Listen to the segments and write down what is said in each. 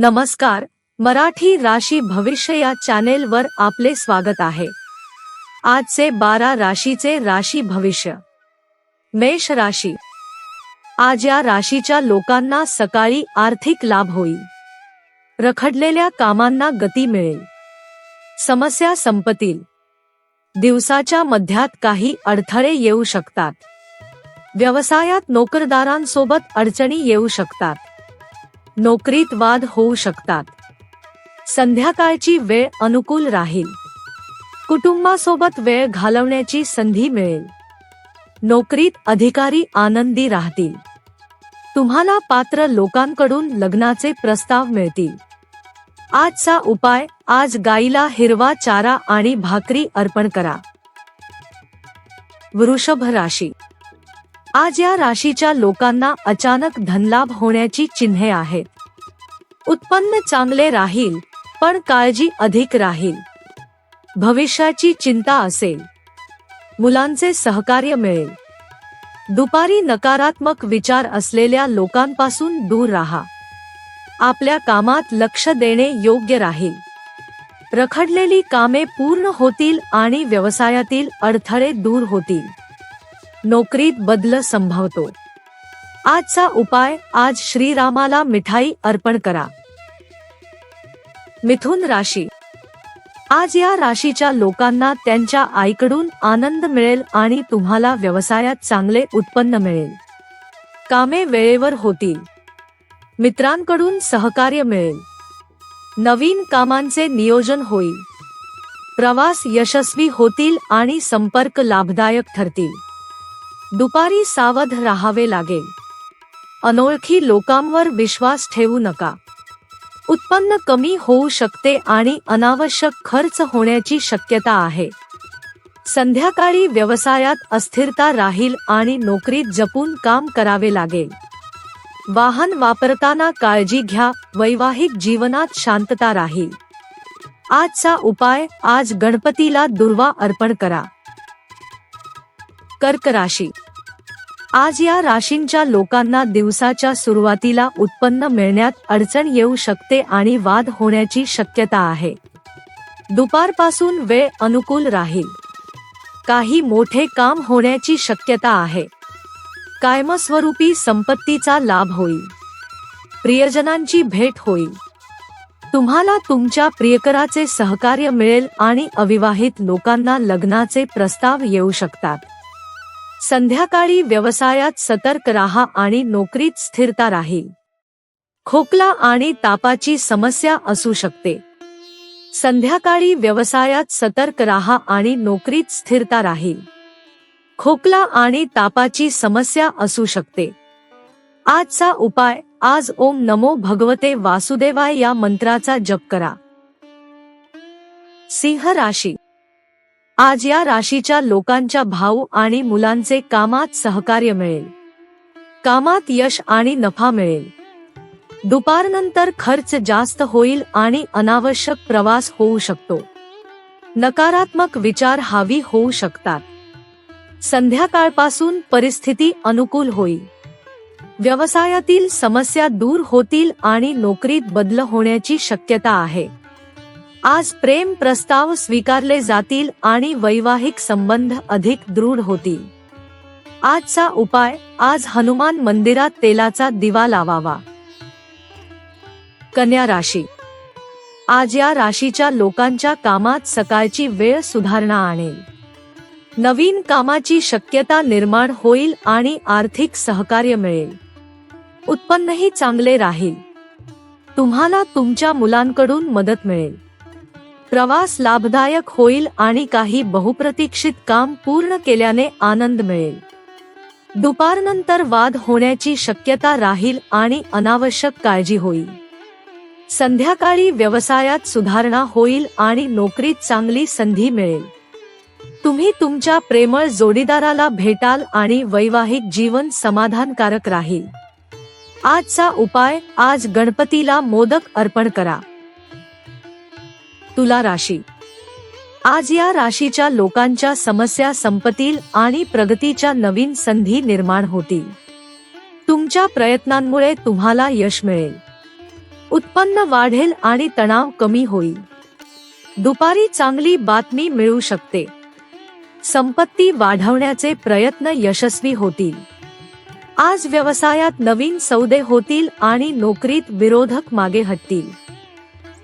नमस्कार मराठी राशी भविष्य या चॅनेलवर आपले स्वागत आहे. आजचे बारा राशीचे राशी भविष्य. मेष राशी. आज या राशीच्या लोकांना सकाळी आर्थिक लाभ होईल. रखडलेल्या कामांना गती मिळेल. समस्या संपतील. दिवसाच्या मध्यात काही अडथळे येऊ शकतात. व्यवसायात नोकरदारांसोबत अडचणी येऊ शकतात. नोकरीत वाद होऊ शकतात. संध्याकाळची वेळ अनुकूल राहील. कुटुंबासोबत वेळ घालवण्याची संधी मिळेल. नोकरीत अधिकारी आनंदी राहतील. तुम्हाला पात्र लोकांकडून लग्नाचे प्रस्ताव मिळतील. आजचा उपाय आज गाईला हिरवा चारा आणि भाकरी अर्पण करा. वृषभ राशी आज या राशीच्या लोकांना अचानक धनलाभ होण्याची चिन्हे आहेत. उत्पन्न चांगले राहील पण काळजी अधिक राहील. भविष्याची चिंता असेल. मुलांचे सहकार्य मिळेल. दुपारी नकारात्मक विचार असलेल्या लोकांपासून दूर राहा. आपल्या कामात लक्ष देणे योग्य राहील. रखडलेली कामे पूर्ण होतील आणि व्यवसायातील अडथळे दूर होतील. नोकरीत बदल संभवतो. आजचा उपाय आज श्रीरामाला मिठाई अर्पण करा. मिथुन राशी. आज या राशीच्या लोकांना त्यांच्या आईकडून आनंद मिळेल आणि तुम्हाला व्यवसायात चांगले उत्पन्न मिळेल. कामे वेळेवर होतील. मित्रांकडून सहकार्य मिळेल. नवीन कामांचे नियोजन होईल. प्रवास यशस्वी होतील आणि संपर्क लाभदायक ठरतील. दुपारी सावध राहावे लागेल. अनोळखी लोकांवर विश्वास ठेवू नका. उत्पन्न कमी होऊ शकते आणि अनावश्यक खर्च होण्याची शक्यता आहे. संध्याकाळी व्यवसायात अस्थिरता राहील आणि नोकरीत जपून काम करावे लागेल. वाहन वापरताना काळजी घ्या वैवाहिक जीवनात शांतता राहील. आजचा उपाय आज गणपतीला दुर्वा अर्पण करा. कर्क राशी. आज या राशींच्या लोकांना दिवसाच्या सुरुवातीला उत्पन्न मिळण्यात अडचण येऊ शकते आणि वाद होण्याची शक्यता आहे. दुपारपासून वेळ अनुकूल राहील. काही मोठे काम होण्याची शक्यता आहे. कायमस्वरूपी संपत्तीचा लाभ होईल. प्रियजनांची भेट होईल. तुम्हाला तुमच्या प्रियकराचे सहकार्य मिळेल आणि अविवाहित लोकांना लग्नाचे प्रस्ताव येऊ शकतात. संध्याकाळी व्यवसायात सतर्क राहा आणि नोकरीत स्थिरता राहील. खोकला आणि तापाची समस्या असू शकते. संध्याकाळी व्यवसायात सतर्क राहा आणि नोकरीत स्थिरता राहील. खोकला आणि तापाची समस्या असू शकते. आजचा उपाय आज ओम नमो भगवते वासुदेवाय या मंत्राचा जप करा. सिंह राशी आज या राशीच्या लोकांच्या भाऊ आणि मुलांचे कामात सहकार्य मिळेल. कामात यश आणि नफा मिळेल. दुपारनंतर खर्च जास्त होईल आणि अनावश्यक प्रवास होऊ शकतो. नकारात्मक विचार हावी होऊ शकतात. संध्याकाळपासून परिस्थिती अनुकूल होईल. व्यवसायातील समस्या दूर होतील आणि नोकरीत बदल होण्याची शक्यता आहे. आज प्रेम प्रस्ताव स्वीकारले जातील आणि वैवाहिक संबंध अधिक दृढ होतील. आजचा उपाय आज हनुमान मंदिरात तेलाचा दिवा लावावा. कन्या राशी. आज या राशीच्या लोकांच्या कामात सकाळची वेळ सुधारणा आणेल. नवीन कामाची शक्यता निर्माण होईल आणि आर्थिक सहकार्य मिळेल. उत्पन्नही चांगले राहील. तुम्हाला तुमच्या मुलांकडून मदत मिळेल. प्रवास लाभदायक होईल आणि काही बहुप्रतीक्षित काम पूर्ण केल्याने आनंद मिळेल. दुपारनंतर वाद होण्याची शक्यता राहील आणि अनावश्यक काळजी होईल. संध्याकाळी व्यवसायात सुधारणा होईल आणि नोकरीत चांगली संधी मिळेल. तुम्ही तुमच्या प्रेमळ जोडीदाराला भेटाल आणि वैवाहिक जीवन समाधानकारक राहील. आजचा उपाय आज गणपतीला मोदक अर्पण करा. तुला राशी. आज या राशीच्या लोकांच्या समस्या संपतील आणि प्रगतीच्या नवीन संधी निर्माण होतील. तुमच्या प्रयत्नांमुळे तुम्हाला यश मिळेल. उत्पन्न वाढेल आणि तणाव कमी होईल. दुपारी चांगली बातमी मिळू शकते. संपत्ती वाढवण्याचे प्रयत्न यशस्वी होतील. आज व्यवसायात नवीन सौदे होतील आणि नोकरीत विरोधक मागे हटतील.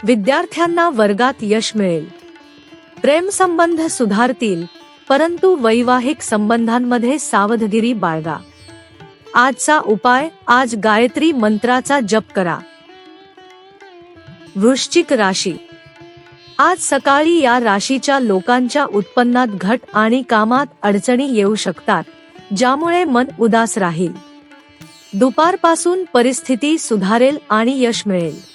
विद्यार्थ्यांना वर्गात यश मिळेल. प्रेम संबंध सुधारतील परंतु वैवाहिक संबंधांमध्ये सावधगिरी बाळगा. आजचा उपाय आज गायत्री मंत्राचा जप करा. वृश्चिक राशी. आज सकाळी या राशीच्या लोकांच्या उत्पन्नात घट आणि कामात अडचणी येऊ शकतात ज्यामुळे मन उदास राहील. दुपारपासून परिस्थिती सुधारेल आणि यश मिळेल.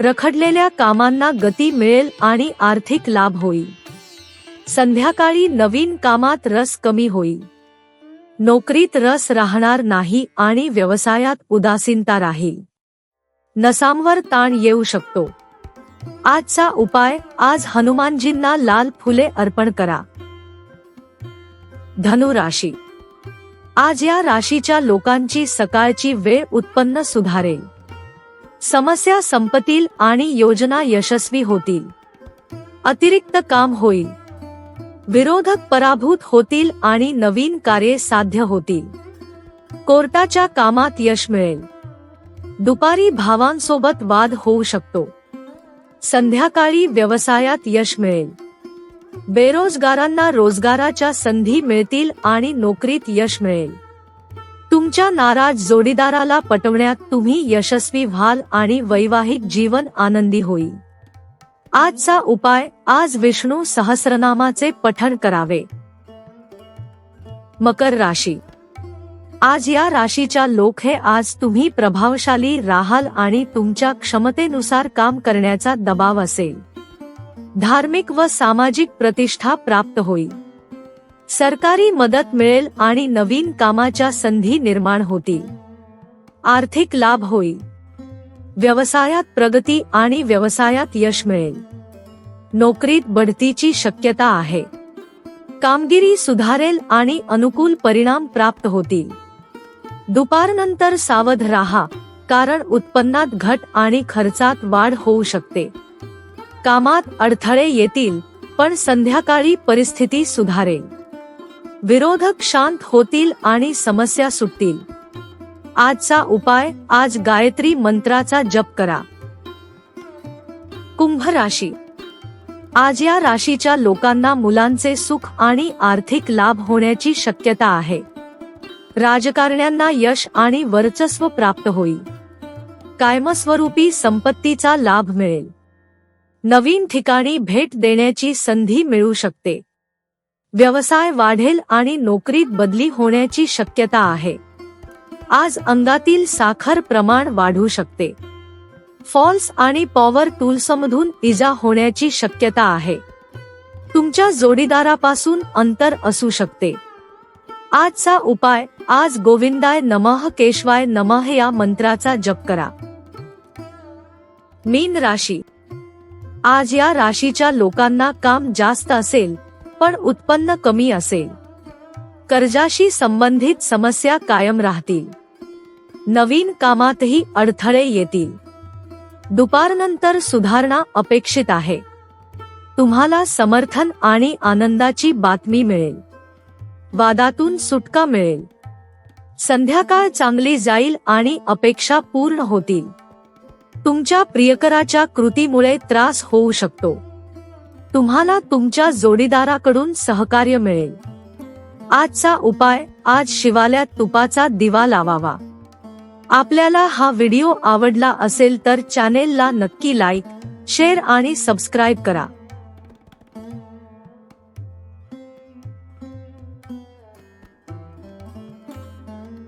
रखडलेल्या कामांना गती मिळेल आणि आर्थिक लाभ होईल. संध्याकाळी नवीन कामात रस कमी होईल. नोकरीत रस राहणार नाही आणि व्यवसायात उदासीनता राहील. नसांवर ताण येऊ शकतो. आजचा उपाय आज हनुमानजींना लाल फुले अर्पण करा. धनु राशी आज या राशीच्या लोकांची सकाळची वेळ उत्पन्न सुधारेल. समस्या संपतील आणि योजना यशस्वी होतील. अतिरिक्त काम होईल. विरोधक पराभूत होतील आणि नवीन कार्ये साध्य होतील. कोर्टाच्या कामात यश मिळेल. दुपारी भावांसोबत वाद होऊ शकतो. संध्याकाळी व्यवसायात यश मिळेल. बेरोजगारांना रोजगाराच्या संधी मिळतील आणि नोकरीत यश मिळेल. तुमच्या नाराज जोडीदाराला पटवण्यात तुम्ही यशस्वी व्हाल आणि वैवाहिक जीवन आनंदी होईल. आजचा उपाय आज विष्णू सहस्रनामाचे पठण करावे. मकर राशी. आज या राशीच्या लोक हे आज तुम्ही प्रभावशाली राहाल आणि तुमच्या क्षमतेनुसार काम करण्याचा दबाव असेल. धार्मिक व सामाजिक प्रतिष्ठा प्राप्त होईल. सरकारी मदत मिळेल आणि नवीन कामाच्या संधी निर्माण होतील. आर्थिक लाभ होईल. व्यवसायात प्रगती आणि व्यवसायात यश मिळेल. नोकरीत बढतीची शक्यता आहे. कामगिरी सुधारेल आणि अनुकूल परिणाम प्राप्त होतील. दुपारनंतर सावध राहा कारण उत्पन्नात घट आणि खर्चात वाढ होऊ शकते. कामात अडथळे येतील पण संध्याकाळी परिस्थिती सुधारेल. विरोधक शांत होतील आणि समस्या सुटतील. आजचा उपाय आज गायत्री मंत्राचा जप करा. कुंभ राशी. आज या राशीच्या लोकांना मुलांचे सुख आणि आर्थिक लाभ होण्याची शक्यता आहे. राजकारण्यांना यश आणि वर्चस्व प्राप्त होईल. कायमस्वरूपी संपत्तीचा लाभ मिळेल. नवीन ठिकाणी भेट देण्याची संधी मिळू शकते. व्यवसाय वाढेल आणि नोकरीत बदली होण्याची शक्यता आहे. आज अंगातील साखर प्रमाण वाढू शकते. फॉल्स आणि पॉवर टूल्समधून इजा होण्याची शक्यता आहे. तुमच्या जोडीदारापासून अंतर असू शकते. आजचा उपाय आज गोविंदाय नमः केशवाय नमः या मंत्राचा जप करा. मीन राशी. आज या राशीच्या लोकांना काम जास्त असेल पण उत्पन्न कमी असेल. कर्जाशी संबंधित समस्या कायम राहतील. नवीन कामातही अडथळे येतील. दुपारनंतर सुधारणा अपेक्षित आहे. तुम्हाला समर्थन आणि आनंदाची बातमी मिळेल. वादातून सुटका मिळेल. संध्याकाळ चांगली जाईल आणि अपेक्षा पूर्ण होतील. तुमच्या प्रियकराच्या कृतीमुळे त्रास होऊ शकतो. तुम्हाला तुमच्या जोडीदाराकडून सहकार्य मिळेल. आजचा उपाय आज शिवाल्यात तुपाचा दिवा लावावा. आपल्याला हा व्हिडिओ आवडला असेल तर चॅनेलला नक्की लाईक शेअर आणि सबस्क्राईब करा.